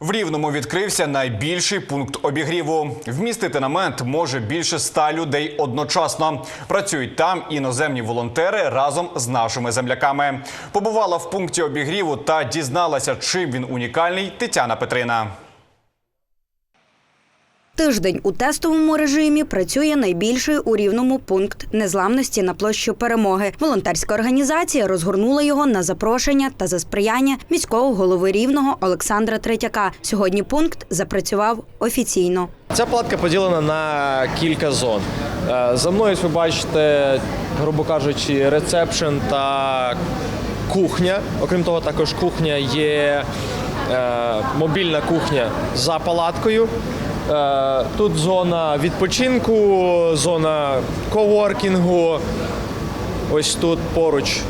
В Рівному відкрився найбільший пункт обігріву. Вмістити намет може більше ста людей одночасно. Працюють там іноземні волонтери разом з нашими земляками. Побувала в пункті обігріву та дізналася, чим він унікальний. Тетяна Петрина. Тиждень у тестовому режимі працює найбільший у рівному пункт незламності на площі перемоги. Волонтерська організація розгорнула його на запрошення та за сприяння міського голови рівного Олександра Третяка. Сьогодні пункт запрацював офіційно. Ця палатка поділена на кілька зон. Е, За мною ви бачите, грубо кажучи, рецепшн та кухня. Окрім того, також кухня є е, мобільна кухня за палаткою. Е, Тут зона відпочинку, зона коворкінгу. Ось тут поруч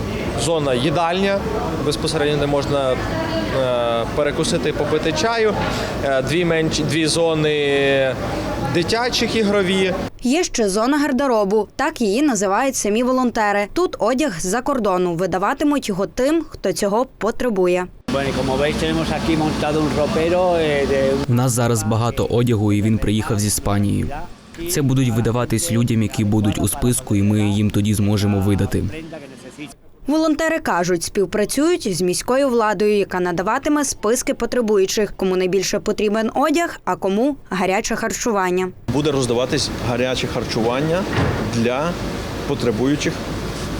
зона їдальня, безпосередньо де можна е, перекусити попити чаю. Е, Дві менші дві зони дитячих ігрові. Є ще зона гардеробу. Так її називають самі волонтери. Тут одяг з-за кордону видаватимуть його тим, хто цього потребує. Bueno, como veis tenemos aquí montado un ropero eh, de У нас зараз багато одягу, і він приїхав з Іспанії. Це будуть видаватись людям, які будуть у списку, і ми їм тоді зможемо видати. Волонтери кажуть, співпрацюють з міською владою, яка надаватиме списки потребуючих, кому найбільше потрібен одяг, а кому гаряче харчування. буде роздаватись гаряче харчування для потребуючих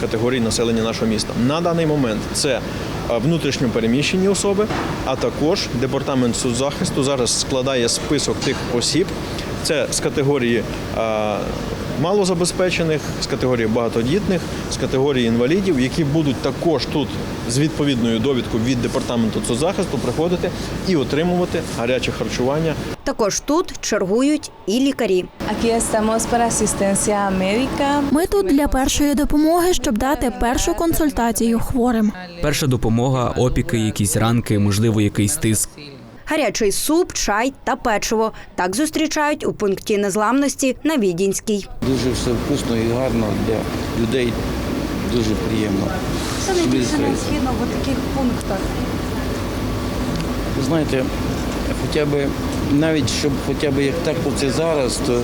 категорій населення нашого міста. На даний момент це внутрішньо переміщені особи, а також департамент соцзахисту зараз складає список тих осіб. Це з категорії малозабезпечених, з категорії багатодітних, з категорії інвалідів, які будуть також тут з відповідною довідкою від департаменту соцзахисту приходити і отримувати гаряче харчування Також тут чергують і лікарі. Ми тут для першої допомоги, щоб дати першу консультацію хворим. Перша допомога, опіки, якісь ранки, можливо, якийсь тиск. Гарячий суп, чай та печиво. Так зустрічають у пункті незламності на Відінській. Дуже все вкусно і гарно для людей. Дуже приємно. Що найбільше необхідно в таких пунктах? Ви знаєте, хоча б навіть щоб хоча б як так це зараз, то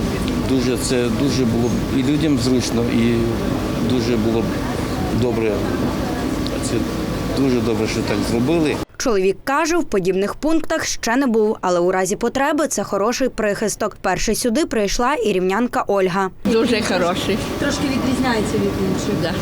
дуже це дуже було б і людям зручно, і дуже було б добре. Це дуже добре, що так зробили. Чоловік каже, в подібних пунктах ще не був, але у разі потреби це хороший прихисток. Перше сюди прийшла і рівнянка Ольга. Дуже хороший. Трошки відрізняється від інших. Да.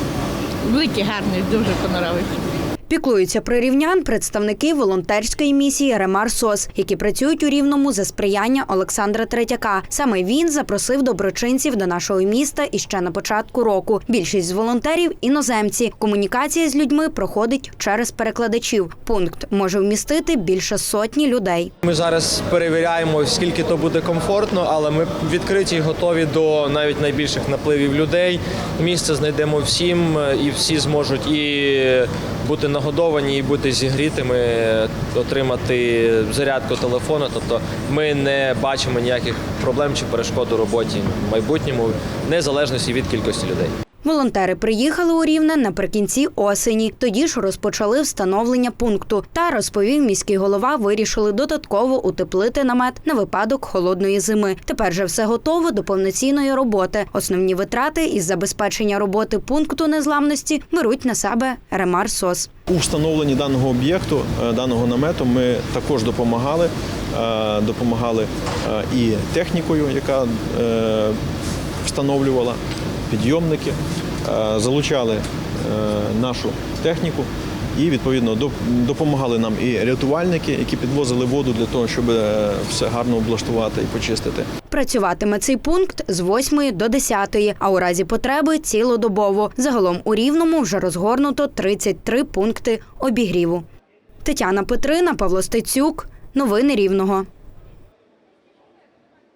Великий, гарний, дуже понравився. Піклуються про рівнян представники волонтерської місії Ремар СОС, які працюють у Рівному за сприяння Олександра Третяка. Саме він запросив доброчинців до нашого міста іще на початку року. Більшість з волонтерів іноземці. Комунікація з людьми проходить через перекладачів. Пункт може вмістити більше сотні людей. Ми зараз перевіряємо, скільки то буде комфортно, але ми відкриті і готові до навіть найбільших напливів людей. Місце знайдемо всім, е, і всі зможуть і бути нагодовані, і бути зігрітими, отримати зарядку телефону. Тобто ми не бачимо ніяких проблем чи перешкод у роботі в майбутньому, в незалежності від кількості людей. Волонтери приїхали у Рівне наприкінці осені. Тоді ж розпочали встановлення пункту. Та розповів міський голова, вирішили додатково утеплити намет на випадок холодної зими. Тепер же все готово до повноцінної роботи. Основні витрати із забезпечення роботи пункту незламності беруть на себе Ремар СОС. У встановленні даного об'єкту, е, даного намету, ми також допомагали. Е, Допомагали е, і технікою, яка встановлювала підйомники, е, залучали е, нашу техніку і відповідно доп- допомагали нам і рятувальники, які підвозили воду для того, щоб е, все гарно облаштувати і почистити. Працюватиме цей пункт з 8 до 10, а у разі потреби цілодобово. Загалом у Рівному вже розгорнуто 33 пункти обігріву. Тетяна Петрина, Павло Стецюк. Новини Рівного.